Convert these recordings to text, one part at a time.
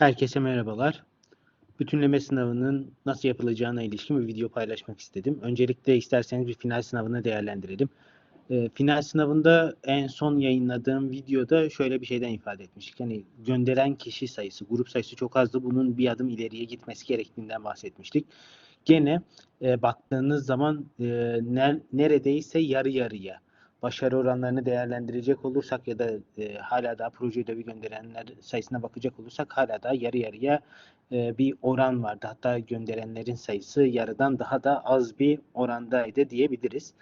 Herkese merhabalar. Bütünleme sınavının nasıl yapılacağına ilişkin bir video paylaşmak istedim. Öncelikle isterseniz bir final sınavını değerlendirelim. E, final sınavında en son yayınladığım videoda şöyle bir şeyden ifade etmiştik. Yani gönderen kişi sayısı, grup sayısı çok azdı. Bunun bir adım ileriye gitmesi gerektiğinden bahsetmiştik. Gene e, baktığınız zaman e, ner, neredeyse yarı yarıya başarı oranlarını değerlendirecek olursak ya da e, hala daha proje ödevi gönderenler sayısına bakacak olursak hala da yarı yarıya e, bir oran vardı. Hatta gönderenlerin sayısı yarıdan daha da az bir orandaydı diyebiliriz.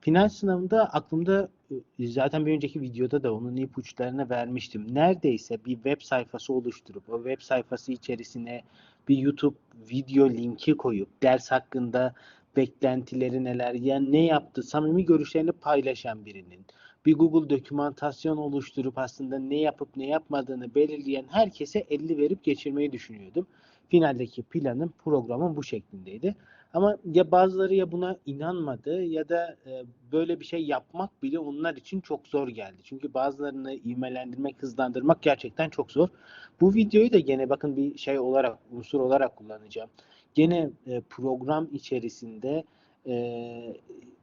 Final sınavında aklımda e, zaten bir önceki videoda da onun ipuçlarını vermiştim. Neredeyse bir web sayfası oluşturup o web sayfası içerisine bir YouTube video linki koyup ders hakkında beklentileri neler, yani ne yaptı, samimi görüşlerini paylaşan birinin, bir Google dokümantasyon oluşturup aslında ne yapıp ne yapmadığını belirleyen herkese 50 verip geçirmeyi düşünüyordum. Finaldeki planım, programım bu şeklindeydi. Ama ya bazıları ya buna inanmadı ya da e, böyle bir şey yapmak bile onlar için çok zor geldi. Çünkü bazılarını ivmelendirmek, hızlandırmak gerçekten çok zor. Bu videoyu da gene bakın bir şey olarak, unsur olarak kullanacağım. Gene e, program içerisinde e,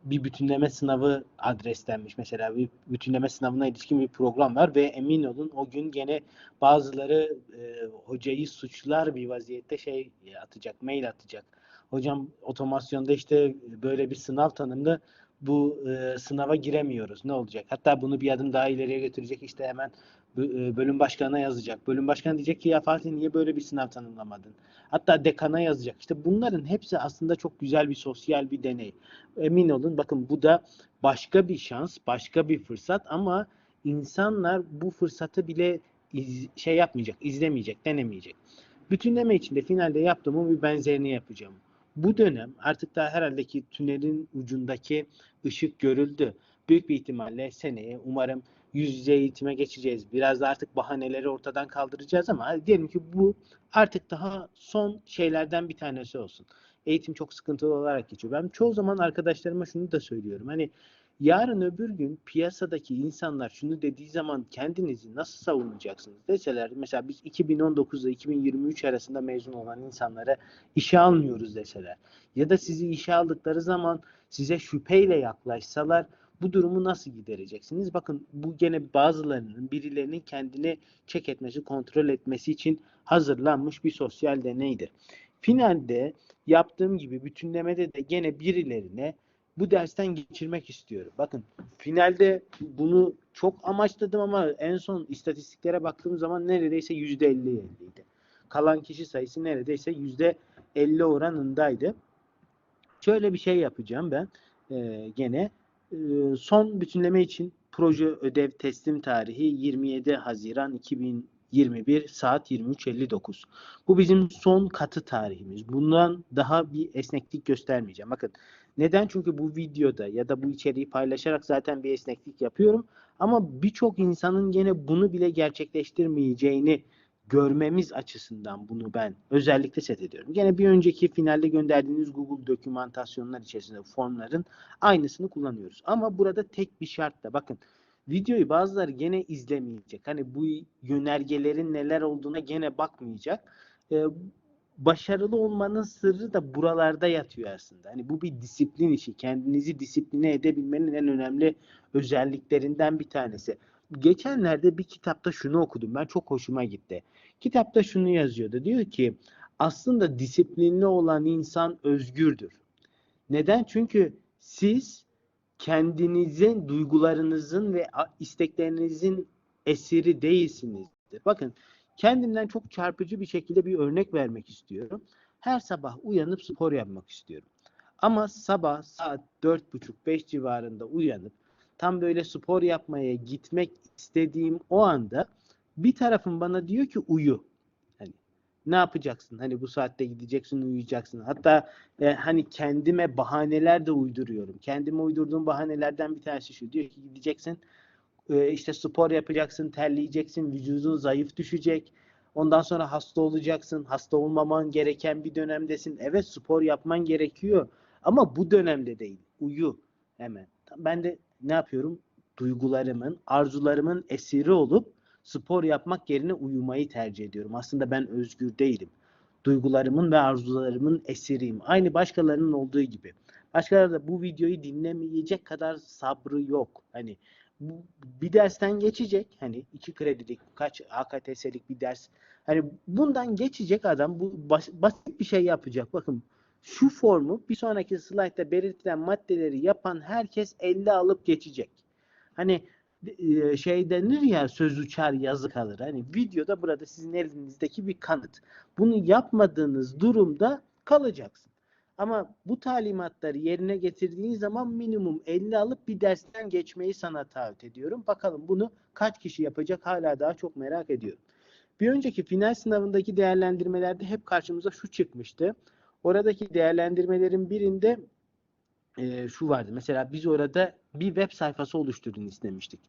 bir bütünleme sınavı adreslenmiş. Mesela bir bütünleme sınavına ilişkin bir program var ve emin olun o gün gene bazıları e, hocayı suçlar bir vaziyette şey atacak, mail atacak. Hocam otomasyonda işte böyle bir sınav tanımlı bu e, sınava giremiyoruz. Ne olacak? Hatta bunu bir adım daha ileriye götürecek. İşte hemen bölüm başkanına yazacak. Bölüm başkanı diyecek ki ya Fatih niye böyle bir sınav tanımlamadın? Hatta dekana yazacak. İşte bunların hepsi aslında çok güzel bir sosyal bir deney. Emin olun bakın bu da başka bir şans, başka bir fırsat ama insanlar bu fırsatı bile iz, şey yapmayacak, izlemeyecek, denemeyecek. Bütünleme içinde finalde yaptığımın bir benzerini yapacağım. Bu dönem artık daha herhalde ki tünelin ucundaki ışık görüldü. Büyük bir ihtimalle seneye umarım yüz yüze eğitime geçeceğiz. Biraz da artık bahaneleri ortadan kaldıracağız ama diyelim ki bu artık daha son şeylerden bir tanesi olsun. Eğitim çok sıkıntılı olarak geçiyor. Ben çoğu zaman arkadaşlarıma şunu da söylüyorum. Hani yarın öbür gün piyasadaki insanlar şunu dediği zaman kendinizi nasıl savunacaksınız deseler mesela biz 2019 ile 2023 arasında mezun olan insanlara işe almıyoruz deseler ya da sizi işe aldıkları zaman size şüpheyle yaklaşsalar bu durumu nasıl gidereceksiniz? Bakın bu gene bazılarının birilerinin kendini çek etmesi, kontrol etmesi için hazırlanmış bir sosyal deneydir. Finalde yaptığım gibi bütünlemede de gene birilerine bu dersten geçirmek istiyorum. Bakın finalde bunu çok amaçladım ama en son istatistiklere baktığım zaman neredeyse yüzde elli elli'ydi. Kalan kişi sayısı neredeyse yüzde elli oranındaydı. Şöyle bir şey yapacağım ben e, gene. E, son bütünleme için proje ödev teslim tarihi 27 Haziran 2021 saat 23.59. Bu bizim son katı tarihimiz. Bundan daha bir esneklik göstermeyeceğim. Bakın neden? Çünkü bu videoda ya da bu içeriği paylaşarak zaten bir esneklik yapıyorum. Ama birçok insanın gene bunu bile gerçekleştirmeyeceğini görmemiz açısından bunu ben özellikle set ediyorum. Gene bir önceki finalde gönderdiğiniz Google dokümantasyonlar içerisinde formların aynısını kullanıyoruz. Ama burada tek bir şartla bakın videoyu bazıları gene izlemeyecek. Hani bu yönergelerin neler olduğuna gene bakmayacak. Ee, başarılı olmanın sırrı da buralarda yatıyor aslında. Hani bu bir disiplin işi. Kendinizi disipline edebilmenin en önemli özelliklerinden bir tanesi. Geçenlerde bir kitapta şunu okudum. Ben çok hoşuma gitti. Kitapta şunu yazıyordu. Diyor ki aslında disiplinli olan insan özgürdür. Neden? Çünkü siz kendinizin, duygularınızın ve isteklerinizin esiri değilsinizdir. Bakın Kendimden çok çarpıcı bir şekilde bir örnek vermek istiyorum. Her sabah uyanıp spor yapmak istiyorum. Ama sabah saat 4.30-5 civarında uyanıp tam böyle spor yapmaya gitmek istediğim o anda bir tarafım bana diyor ki uyu. Hani ne yapacaksın? Hani bu saatte gideceksin, uyuyacaksın. Hatta e, hani kendime bahaneler de uyduruyorum. Kendime uydurduğum bahanelerden bir tanesi şu. Diyor ki gideceksin, e, işte spor yapacaksın, terleyeceksin, vücudun zayıf düşecek. Ondan sonra hasta olacaksın. Hasta olmaman gereken bir dönemdesin. Evet spor yapman gerekiyor. Ama bu dönemde değil. Uyu hemen. Ben de ne yapıyorum? Duygularımın, arzularımın esiri olup spor yapmak yerine uyumayı tercih ediyorum. Aslında ben özgür değilim. Duygularımın ve arzularımın esiriyim. Aynı başkalarının olduğu gibi. Başkaları da bu videoyu dinlemeyecek kadar sabrı yok. Hani bu, bir dersten geçecek. Hani iki kredilik, kaç AKTS'lik bir ders. Hani bundan geçecek adam bu bas, basit bir şey yapacak. Bakın şu formu bir sonraki slaytta belirtilen maddeleri yapan herkes 50 alıp geçecek. Hani e, şey denir ya söz uçar yazı kalır. Hani videoda burada sizin elinizdeki bir kanıt. Bunu yapmadığınız durumda kalacaksın. Ama bu talimatları yerine getirdiğin zaman minimum 50 alıp bir dersten geçmeyi sana taahhüt ediyorum. Bakalım bunu kaç kişi yapacak hala daha çok merak ediyorum. Bir önceki final sınavındaki değerlendirmelerde hep karşımıza şu çıkmıştı. Oradaki değerlendirmelerin birinde e, şu vardı. Mesela biz orada bir web sayfası oluşturun istemiştik.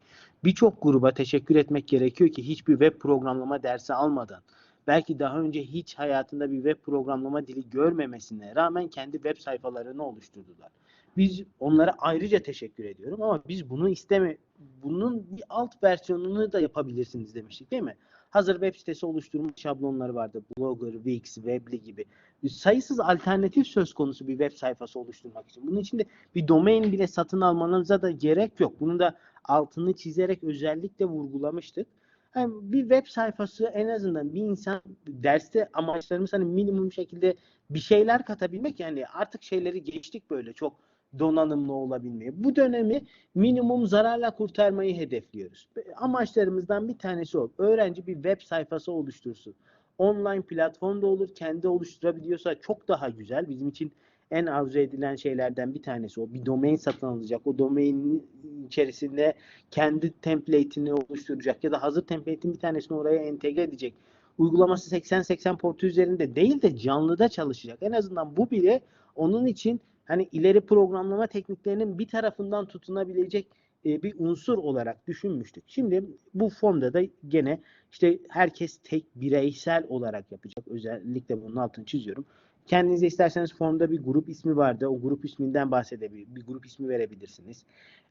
Birçok gruba teşekkür etmek gerekiyor ki hiçbir web programlama dersi almadan belki daha önce hiç hayatında bir web programlama dili görmemesine rağmen kendi web sayfalarını oluşturdular. Biz onlara ayrıca teşekkür ediyorum ama biz bunu isteme bunun bir alt versiyonunu da yapabilirsiniz demiştik değil mi? Hazır web sitesi oluşturmuş şablonları vardı. Blogger, Wix, Weebly gibi. Sayısız alternatif söz konusu bir web sayfası oluşturmak için. Bunun için de bir domain bile satın almanıza da gerek yok. Bunu da altını çizerek özellikle vurgulamıştık. Yani bir web sayfası en azından bir insan derste amaçlarımız hani minimum şekilde bir şeyler katabilmek yani artık şeyleri geçtik böyle çok donanımlı olabilmeyi. Bu dönemi minimum zararla kurtarmayı hedefliyoruz. Amaçlarımızdan bir tanesi o. Öğrenci bir web sayfası oluştursun. Online platformda olur, kendi oluşturabiliyorsa çok daha güzel. Bizim için en arzu edilen şeylerden bir tanesi o. Bir domain satın alacak. O domainin içerisinde kendi template'ini oluşturacak ya da hazır template'in bir tanesini oraya entegre edecek. Uygulaması 80-80 portu üzerinde değil de canlıda çalışacak. En azından bu bile onun için hani ileri programlama tekniklerinin bir tarafından tutunabilecek e, bir unsur olarak düşünmüştük. Şimdi bu formda da gene işte herkes tek bireysel olarak yapacak. Özellikle bunun altını çiziyorum. Kendinize isterseniz formda bir grup ismi vardı. O grup isminden bahsedebilir, bir grup ismi verebilirsiniz.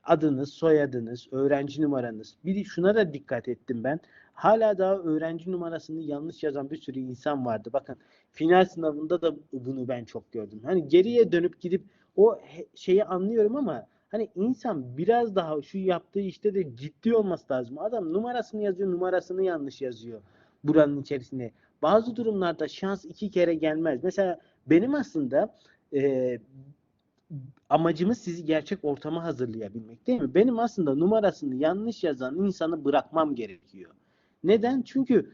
Adınız, soyadınız, öğrenci numaranız. Bir şuna da dikkat ettim ben. Hala daha öğrenci numarasını yanlış yazan bir sürü insan vardı. Bakın final sınavında da bunu ben çok gördüm. Hani geriye dönüp gidip o şeyi anlıyorum ama hani insan biraz daha şu yaptığı işte de ciddi olması lazım. Adam numarasını yazıyor, numarasını yanlış yazıyor buranın içerisinde. Bazı durumlarda şans iki kere gelmez. Mesela benim aslında e, amacımız sizi gerçek ortama hazırlayabilmek değil mi? Benim aslında numarasını yanlış yazan insanı bırakmam gerekiyor. Neden? Çünkü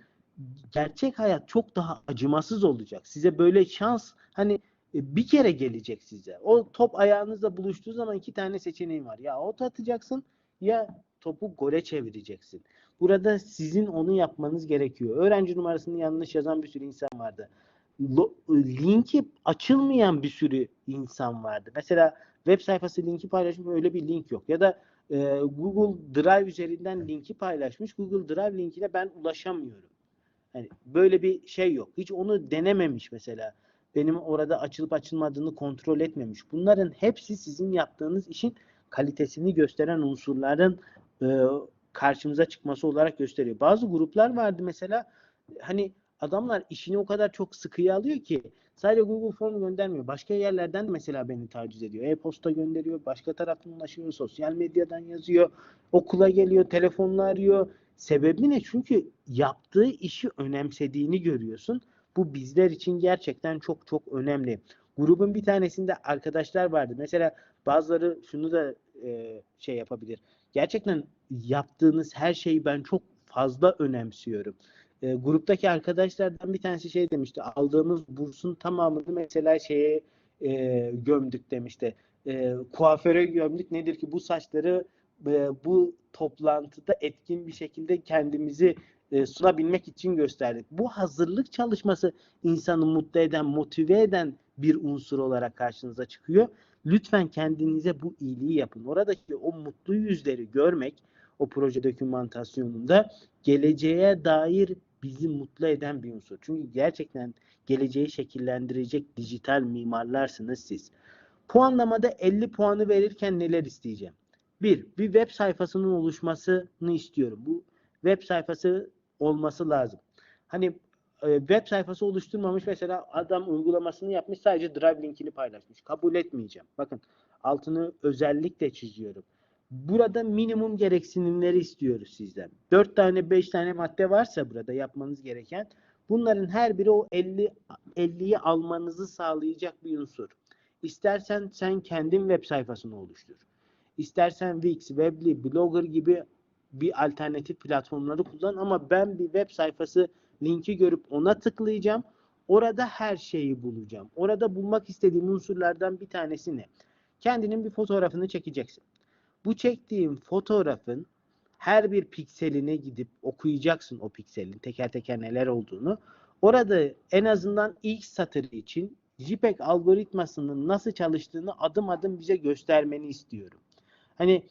gerçek hayat çok daha acımasız olacak. Size böyle şans hani e, bir kere gelecek size. O top ayağınızla buluştuğu zaman iki tane seçeneğin var. Ya ot atacaksın ya topu gole çevireceksin. Burada sizin onu yapmanız gerekiyor. Öğrenci numarasını yanlış yazan bir sürü insan vardı. Linki açılmayan bir sürü insan vardı. Mesela web sayfası linki paylaşmış öyle bir link yok. Ya da e, Google Drive üzerinden linki paylaşmış. Google Drive linkine ben ulaşamıyorum. Yani böyle bir şey yok. Hiç onu denememiş mesela. Benim orada açılıp açılmadığını kontrol etmemiş. Bunların hepsi sizin yaptığınız işin kalitesini gösteren unsurların e, karşımıza çıkması olarak gösteriyor. Bazı gruplar vardı mesela hani adamlar işini o kadar çok sıkıya alıyor ki sadece Google Form göndermiyor. Başka yerlerden de mesela beni taciz ediyor. E-posta gönderiyor, başka taraftan ulaşıyor, sosyal medyadan yazıyor, okula geliyor, telefonla arıyor. Sebebi ne? Çünkü yaptığı işi önemsediğini görüyorsun. Bu bizler için gerçekten çok çok önemli. Grubun bir tanesinde arkadaşlar vardı. Mesela bazıları şunu da e, şey yapabilir. Gerçekten yaptığınız her şeyi ben çok fazla önemsiyorum. E, gruptaki arkadaşlardan bir tanesi şey demişti. Aldığımız bursun tamamını mesela şeye e, gömdük demişti. E, kuaföre gömdük. Nedir ki bu saçları e, bu toplantıda etkin bir şekilde kendimizi e, sunabilmek için gösterdik. Bu hazırlık çalışması insanı mutlu eden, motive eden bir unsur olarak karşınıza çıkıyor. Lütfen kendinize bu iyiliği yapın. Oradaki o mutlu yüzleri görmek o proje dokümantasyonunda geleceğe dair bizi mutlu eden bir unsur. Çünkü gerçekten geleceği şekillendirecek dijital mimarlarsınız siz. Puanlamada 50 puanı verirken neler isteyeceğim? Bir, bir web sayfasının oluşmasını istiyorum. Bu web sayfası olması lazım. Hani e, web sayfası oluşturmamış mesela adam uygulamasını yapmış sadece drive linkini paylaşmış. Kabul etmeyeceğim. Bakın altını özellikle çiziyorum. Burada minimum gereksinimleri istiyoruz sizden. 4 tane 5 tane madde varsa burada yapmanız gereken bunların her biri o 50 50'yi almanızı sağlayacak bir unsur. İstersen sen kendin web sayfasını oluştur. İstersen Wix, Weebly, Blogger gibi bir alternatif platformları kullan ama ben bir web sayfası linki görüp ona tıklayacağım. Orada her şeyi bulacağım. Orada bulmak istediğim unsurlardan bir tanesi ne? Kendinin bir fotoğrafını çekeceksin. Bu çektiğin fotoğrafın her bir pikseline gidip okuyacaksın o pikselin teker teker neler olduğunu. Orada en azından ilk satır için JPEG algoritmasının nasıl çalıştığını adım adım bize göstermeni istiyorum. Hani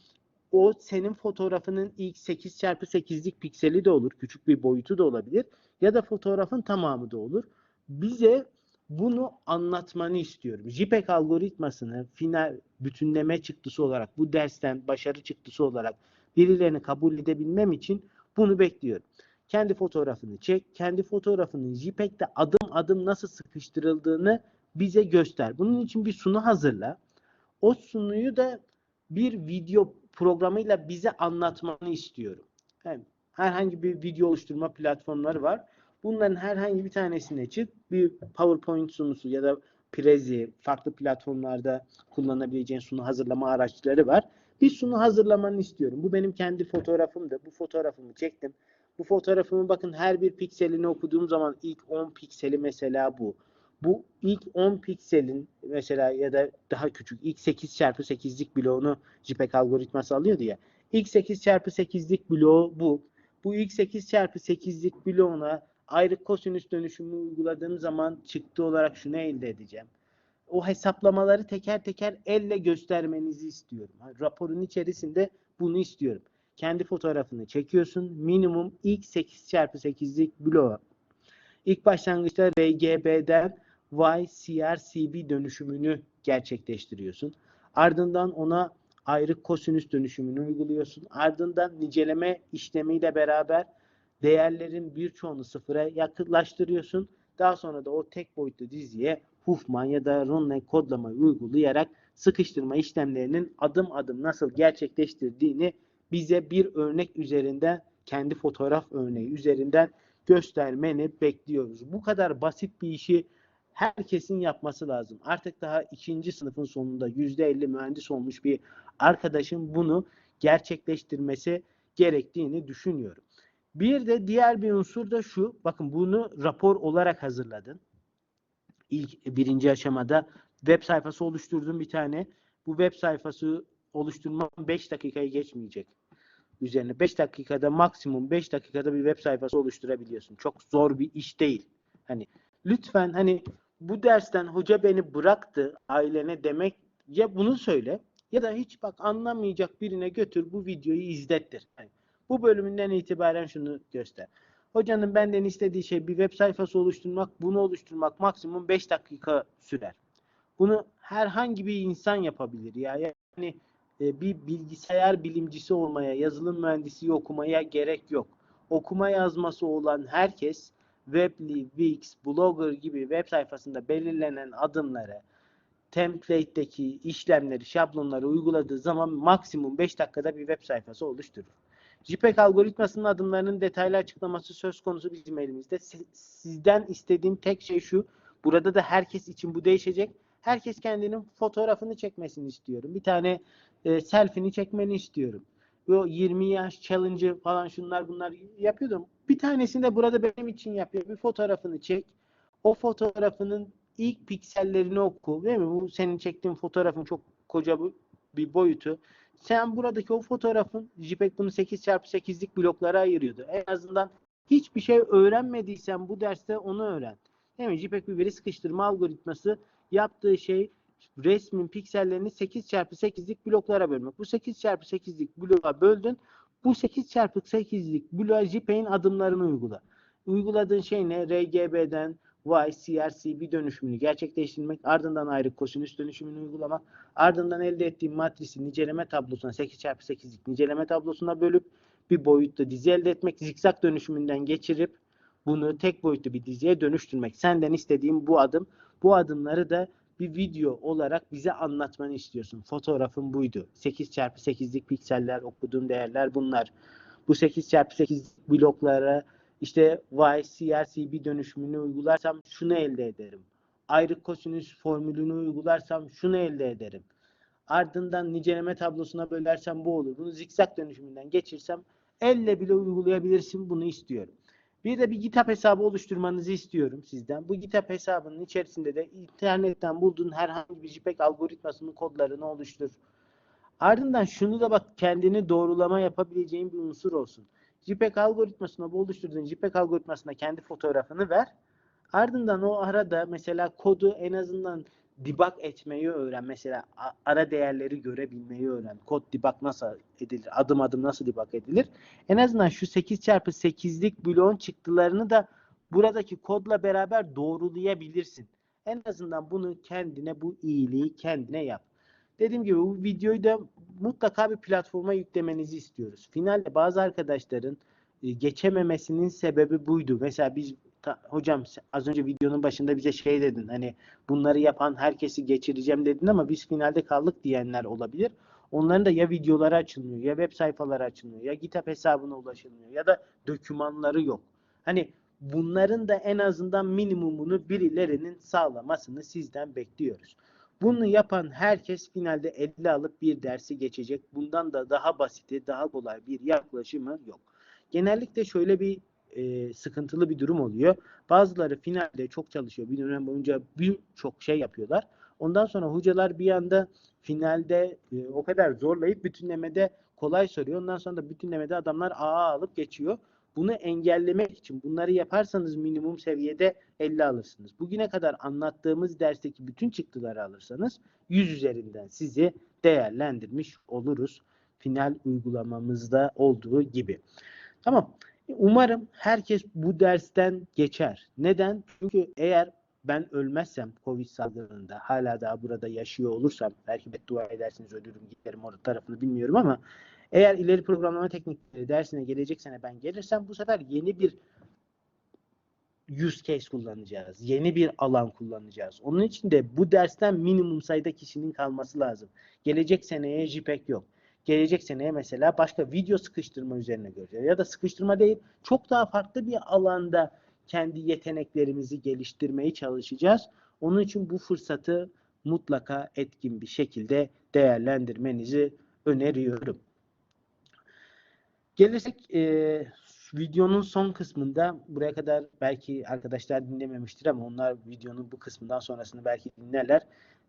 o senin fotoğrafının ilk 8x8'lik pikseli de olur. Küçük bir boyutu da olabilir. Ya da fotoğrafın tamamı da olur. Bize bunu anlatmanı istiyorum. JPEG algoritmasını final bütünleme çıktısı olarak bu dersten başarı çıktısı olarak birilerini kabul edebilmem için bunu bekliyorum. Kendi fotoğrafını çek. Kendi fotoğrafının JPEG'de adım adım nasıl sıkıştırıldığını bize göster. Bunun için bir sunu hazırla. O sunuyu da bir video programıyla bize anlatmanı istiyorum. Yani herhangi bir video oluşturma platformları var. Bunların herhangi bir tanesine çık. Bir PowerPoint sunusu ya da Prezi, farklı platformlarda kullanabileceğin sunu hazırlama araçları var. Bir sunu hazırlamanı istiyorum. Bu benim kendi fotoğrafımdı. Bu fotoğrafımı çektim. Bu fotoğrafımı bakın her bir pikselini okuduğum zaman ilk 10 pikseli mesela bu. Bu ilk 10 pikselin mesela ya da daha küçük ilk 8 çarpı 8'lik bloğunu JPEG algoritması alıyordu ya. İlk 8 çarpı 8'lik bloğu bu. Bu ilk 8 çarpı 8'lik bloğuna ayrı kosinüs dönüşümü uyguladığım zaman çıktı olarak şunu elde edeceğim. O hesaplamaları teker teker elle göstermenizi istiyorum. Raporun içerisinde bunu istiyorum. Kendi fotoğrafını çekiyorsun. Minimum ilk 8 çarpı 8'lik bloğa. İlk başlangıçta RGB'den YCRCB dönüşümünü gerçekleştiriyorsun. Ardından ona ayrı kosinüs dönüşümünü uyguluyorsun. Ardından niceleme işlemiyle beraber değerlerin birçoğunu sıfıra yakınlaştırıyorsun. Daha sonra da o tek boyutlu diziye Huffman ya da Runne kodlamayı uygulayarak sıkıştırma işlemlerinin adım adım nasıl gerçekleştirdiğini bize bir örnek üzerinden kendi fotoğraf örneği üzerinden göstermeni bekliyoruz. Bu kadar basit bir işi herkesin yapması lazım. Artık daha ikinci sınıfın sonunda %50 mühendis olmuş bir arkadaşın bunu gerçekleştirmesi gerektiğini düşünüyorum. Bir de diğer bir unsur da şu. Bakın bunu rapor olarak hazırladın. İlk birinci aşamada web sayfası oluşturdum bir tane. Bu web sayfası oluşturma 5 dakikayı geçmeyecek. Üzerine 5 dakikada maksimum 5 dakikada bir web sayfası oluşturabiliyorsun. Çok zor bir iş değil. Hani lütfen hani bu dersten hoca beni bıraktı ailene demek ya bunu söyle ya da hiç bak anlamayacak birine götür bu videoyu izlettir. Yani bu bölümünden itibaren şunu göster. Hocanın benden istediği şey bir web sayfası oluşturmak, bunu oluşturmak maksimum 5 dakika sürer. Bunu herhangi bir insan yapabilir ya. Yani e, bir bilgisayar bilimcisi olmaya, yazılım mühendisi okumaya gerek yok. Okuma yazması olan herkes Webly, Wix, Blogger gibi web sayfasında belirlenen adımları, template'deki işlemleri, şablonları uyguladığı zaman maksimum 5 dakikada bir web sayfası oluşturur. JPEG algoritmasının adımlarının detaylı açıklaması söz konusu bizim elimizde. Sizden istediğim tek şey şu. Burada da herkes için bu değişecek. Herkes kendinin fotoğrafını çekmesini istiyorum. Bir tane e, selfie'ni çekmeni istiyorum. O 20 yaş challenge falan şunlar bunlar yapıyordum. Bir tanesini de burada benim için yapıyor. Bir fotoğrafını çek. O fotoğrafının ilk piksellerini oku. Değil mi? Bu senin çektiğin fotoğrafın çok koca bir boyutu. Sen buradaki o fotoğrafın JPEG bunu 8x8'lik bloklara ayırıyordu. En azından hiçbir şey öğrenmediysen bu derste onu öğren. Değil mi? JPEG bir veri sıkıştırma algoritması yaptığı şey resmin piksellerini 8x8'lik bloklara bölmek. Bu 8x8'lik bloğa böldün. Bu 8x8'lik bloğa JPEG'in adımlarını uygula. Uyguladığın şey ne? RGB'den Y, CRCB dönüşümünü gerçekleştirmek, ardından ayrı kosinüs dönüşümünü uygulamak, ardından elde ettiğim matrisi niceleme tablosuna 8x8'lik niceleme tablosuna bölüp bir boyutlu dizi elde etmek, zikzak dönüşümünden geçirip bunu tek boyutlu bir diziye dönüştürmek. Senden istediğim bu adım. Bu adımları da bir video olarak bize anlatmanı istiyorsun. Fotoğrafın buydu. 8x8'lik pikseller, okuduğum değerler bunlar. Bu 8x8 bloklara işte y, CRCB dönüşümünü uygularsam şunu elde ederim. Ayrık kosinüs formülünü uygularsam şunu elde ederim. Ardından niceleme tablosuna bölersem bu olur. Bunu zikzak dönüşümünden geçirsem elle bile uygulayabilirsin. Bunu istiyorum. Bir de bir GitHub hesabı oluşturmanızı istiyorum sizden. Bu GitHub hesabının içerisinde de internetten bulduğun herhangi bir JPEG algoritmasının kodlarını oluştur. Ardından şunu da bak kendini doğrulama yapabileceğin bir unsur olsun. JPEG algoritmasına oluşturduğun JPEG algoritmasına kendi fotoğrafını ver. Ardından o arada mesela kodu en azından debug etmeyi öğren. Mesela ara değerleri görebilmeyi öğren. Kod debug nasıl edilir? Adım adım nasıl debug edilir? En azından şu 8x8'lik bloğun çıktılarını da buradaki kodla beraber doğrulayabilirsin. En azından bunu kendine bu iyiliği kendine yap. Dediğim gibi bu videoyu da mutlaka bir platforma yüklemenizi istiyoruz. Finalde bazı arkadaşların e, geçememesinin sebebi buydu. Mesela biz hocam az önce videonun başında bize şey dedin hani bunları yapan herkesi geçireceğim dedin ama biz finalde kaldık diyenler olabilir. Onların da ya videoları açılmıyor ya web sayfaları açılmıyor ya GitHub hesabına ulaşılmıyor ya da dokümanları yok. Hani bunların da en azından minimumunu birilerinin sağlamasını sizden bekliyoruz. Bunu yapan herkes finalde 50 alıp bir dersi geçecek. Bundan da daha basiti, daha kolay bir yaklaşımı yok. Genellikle şöyle bir e, sıkıntılı bir durum oluyor. Bazıları finalde çok çalışıyor. Bir dönem boyunca birçok şey yapıyorlar. Ondan sonra hocalar bir anda finalde e, o kadar zorlayıp bütünlemede kolay soruyor. Ondan sonra da bütünlemede adamlar AA alıp geçiyor. Bunu engellemek için bunları yaparsanız minimum seviyede 50 alırsınız. Bugüne kadar anlattığımız dersteki bütün çıktıları alırsanız 100 üzerinden sizi değerlendirmiş oluruz. Final uygulamamızda olduğu gibi. Tamam. Umarım herkes bu dersten geçer. Neden? Çünkü eğer ben ölmezsem Covid salgınında hala daha burada yaşıyor olursam belki beddua edersiniz ölürüm giderim orada tarafını bilmiyorum ama eğer ileri programlama teknikleri dersine gelecek sene ben gelirsem bu sefer yeni bir use case kullanacağız. Yeni bir alan kullanacağız. Onun için de bu dersten minimum sayıda kişinin kalması lazım. Gelecek seneye JPEG yok. Gelecek seneye mesela başka video sıkıştırma üzerine göreceğiz. Ya da sıkıştırma değil, çok daha farklı bir alanda kendi yeteneklerimizi geliştirmeye çalışacağız. Onun için bu fırsatı mutlaka etkin bir şekilde değerlendirmenizi öneriyorum. Gelirsek e, videonun son kısmında buraya kadar belki arkadaşlar dinlememiştir ama onlar videonun bu kısmından sonrasını belki dinlerler.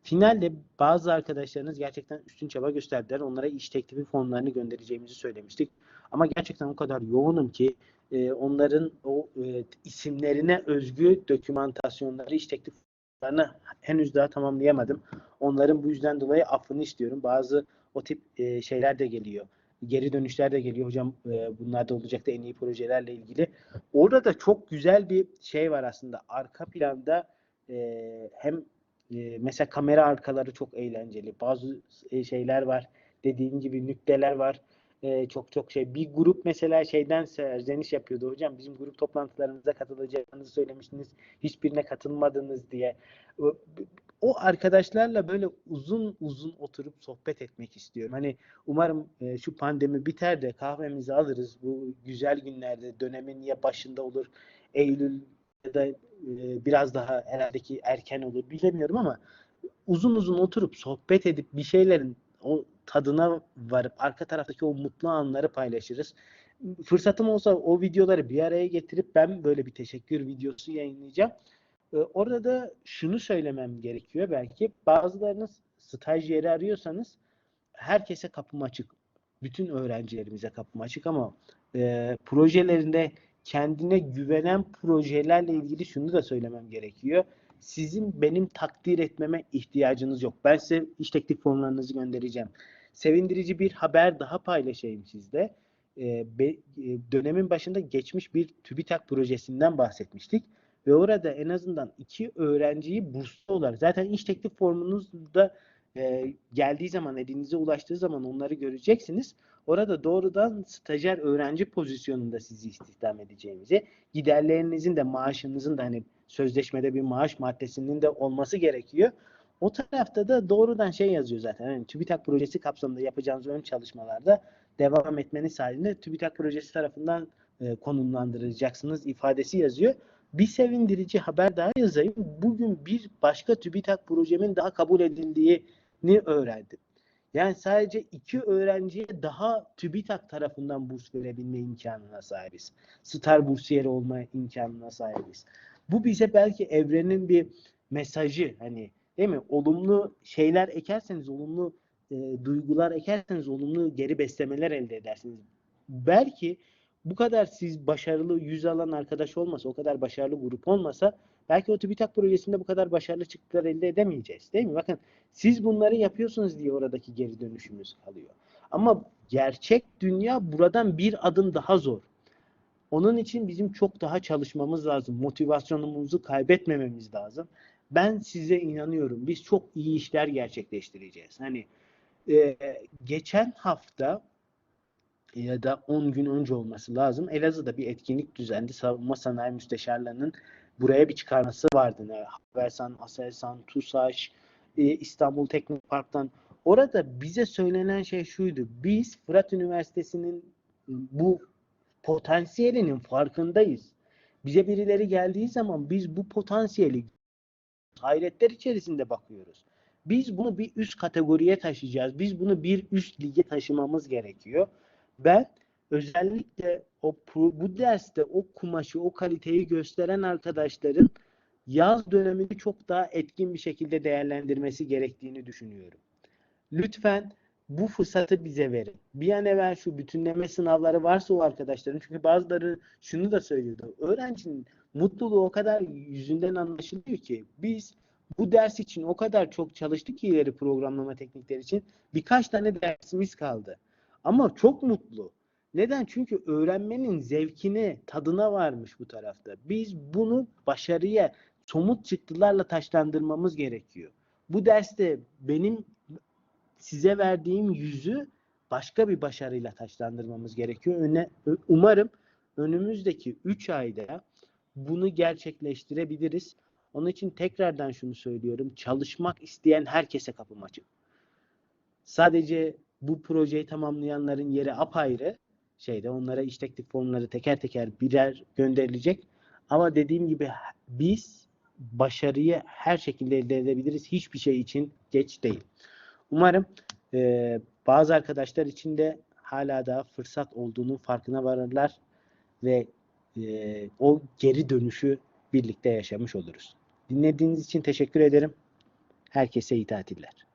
Finalde bazı arkadaşlarınız gerçekten üstün çaba gösterdiler. Onlara iş teklifi fonlarını göndereceğimizi söylemiştik. Ama gerçekten o kadar yoğunum ki e, onların o e, isimlerine özgü dokümantasyonları, iş tekliflerini henüz daha tamamlayamadım. Onların bu yüzden dolayı affını istiyorum. Bazı o tip e, şeyler de geliyor geri dönüşler de geliyor hocam e, bunlar da olacak da en iyi projelerle ilgili. Orada da çok güzel bir şey var aslında. Arka planda e, hem e, mesela kamera arkaları çok eğlenceli. Bazı şeyler var. Dediğim gibi nükteler var. Çok çok şey. Bir grup mesela şeyden serzeniş yapıyordu hocam. Bizim grup toplantılarımıza katılacağınızı söylemiştiniz. Hiçbirine katılmadınız diye o arkadaşlarla böyle uzun uzun oturup sohbet etmek istiyorum. Hani umarım e, şu pandemi biter de kahvemizi alırız. Bu güzel günlerde dönemin ya başında olur, Eylül ya da e, biraz daha herhalde ki erken olur bilemiyorum ama uzun uzun oturup sohbet edip bir şeylerin o tadına varıp arka taraftaki o mutlu anları paylaşırız. Fırsatım olsa o videoları bir araya getirip ben böyle bir teşekkür videosu yayınlayacağım. Ee, orada da şunu söylemem gerekiyor belki. Bazılarınız stajyeri arıyorsanız herkese kapım açık. Bütün öğrencilerimize kapım açık ama e, projelerinde kendine güvenen projelerle ilgili şunu da söylemem gerekiyor. Sizin benim takdir etmeme ihtiyacınız yok. Ben size iş teklif formlarınızı göndereceğim. Sevindirici bir haber daha paylaşayım sizde. Ee, be, e, dönemin başında geçmiş bir TÜBİTAK projesinden bahsetmiştik ve orada en azından iki öğrenciyi burslu olarak zaten iş teklif formunuzda e, geldiği zaman, elinize ulaştığı zaman onları göreceksiniz. Orada doğrudan stajyer öğrenci pozisyonunda sizi istihdam edeceğimizi, giderlerinizin de maaşınızın da hani sözleşmede bir maaş maddesinin de olması gerekiyor. O tarafta da doğrudan şey yazıyor zaten. Yani TÜBİTAK projesi kapsamında yapacağınız ön çalışmalarda devam etmeniz halinde TÜBİTAK projesi tarafından e, konumlandıracaksınız ifadesi yazıyor. Bir sevindirici haber daha yazayım. Bugün bir başka TÜBİTAK projemin daha kabul edildiğini öğrendim. Yani sadece iki öğrenciye daha TÜBİTAK tarafından burs verebilme imkanına sahibiz. Star bursiyeri olma imkanına sahibiz. Bu bize belki evrenin bir mesajı hani değil mi? Olumlu şeyler ekerseniz, olumlu e, duygular ekerseniz olumlu geri beslemeler elde edersiniz. Belki bu kadar siz başarılı yüz alan arkadaş olmasa, o kadar başarılı grup olmasa belki o TÜBİTAK projesinde bu kadar başarılı çıktılar elde edemeyeceğiz. Değil mi? Bakın siz bunları yapıyorsunuz diye oradaki geri dönüşümüz kalıyor. Ama gerçek dünya buradan bir adım daha zor. Onun için bizim çok daha çalışmamız lazım. Motivasyonumuzu kaybetmememiz lazım. Ben size inanıyorum. Biz çok iyi işler gerçekleştireceğiz. Hani e, geçen hafta ya da 10 gün önce olması lazım. Elazığ'da bir etkinlik düzenli savunma sanayi müsteşarlarının buraya bir çıkarması vardı. Yani Havelsan, Aselsan, TUSAŞ, e, İstanbul Teknik Park'tan. Orada bize söylenen şey şuydu. Biz Fırat Üniversitesi'nin bu potansiyelinin farkındayız. Bize birileri geldiği zaman biz bu potansiyeli hayretler içerisinde bakıyoruz. Biz bunu bir üst kategoriye taşıyacağız. Biz bunu bir üst lige taşımamız gerekiyor. Ben özellikle o bu derste o kumaşı, o kaliteyi gösteren arkadaşların yaz dönemini çok daha etkin bir şekilde değerlendirmesi gerektiğini düşünüyorum. Lütfen bu fırsatı bize verin. Bir an evvel şu bütünleme sınavları varsa o arkadaşların çünkü bazıları şunu da söylüyordu. Öğrencinin mutluluğu o kadar yüzünden anlaşılıyor ki biz bu ders için o kadar çok çalıştık ki ileri programlama teknikleri için birkaç tane dersimiz kaldı. Ama çok mutlu. Neden? Çünkü öğrenmenin zevkine, tadına varmış bu tarafta. Biz bunu başarıya, somut çıktılarla taşlandırmamız gerekiyor. Bu derste benim size verdiğim yüzü başka bir başarıyla taşlandırmamız gerekiyor. Öne, umarım önümüzdeki 3 ayda bunu gerçekleştirebiliriz. Onun için tekrardan şunu söylüyorum. Çalışmak isteyen herkese kapım açık. Sadece bu projeyi tamamlayanların yeri apayrı şeyde onlara iş teklif formları teker teker birer gönderilecek. Ama dediğim gibi biz başarıyı her şekilde elde edebiliriz. Hiçbir şey için geç değil. Umarım e, bazı arkadaşlar için de hala daha fırsat olduğunu farkına varırlar ve e, o geri dönüşü birlikte yaşamış oluruz. Dinlediğiniz için teşekkür ederim. Herkese iyi tatiller.